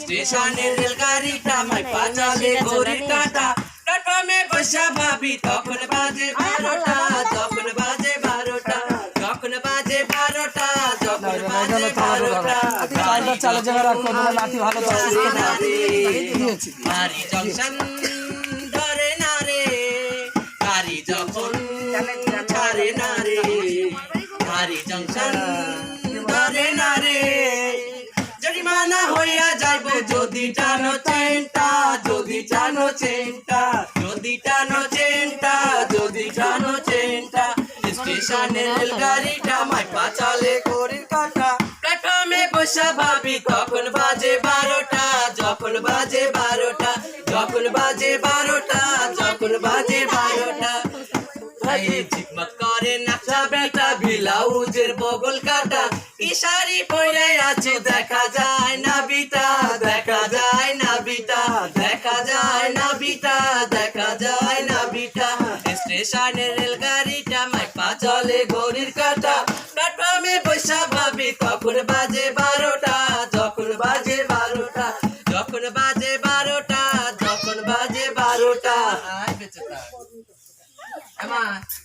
স্টেশনের রেলগাড়িটা মাই পাচালে ঘড়ির কাটা প্ল্যাটফর্মে বসা ভাবি তখন বাজে বারোটা তখন বাজে বারোটা তখন বাজে বারোটা তখন বাজে বারোটা চালা যাওয়ার আর লাঠি ভালো ছাড়ে না রে দিয়েছি গাড়ি জংশন ধরে না রে গাড়ি যখন ছাড়ে না রে গাড়ি জংশন ধরে না যদি টানো চেনটা, যদি টানো চেনটা, যদি টানো চেনটা, যদি টানো চেনটা, স্টেশনের রেলগাড়িটা কাটা। বসা ভাবি কখন বাজে বারোটা, যখন বাজে বারোটা, যখন বাজে বারোটা, যখন বাজে বারোটা। করে নাচা বেটা বগল কাটা। কি শাড়ি পরে আছে, দেখা যায় স্টেশনের রেলগাড়িটা মাইপা চলে, ঘড়ির কাটা। প্ল্যাটফর্মে বৈশা ভাবি, কখন বাজে বারোটা? যখন বাজে বারোটা? যখন বাজে বারোটা? যখন বাজে বারোটা?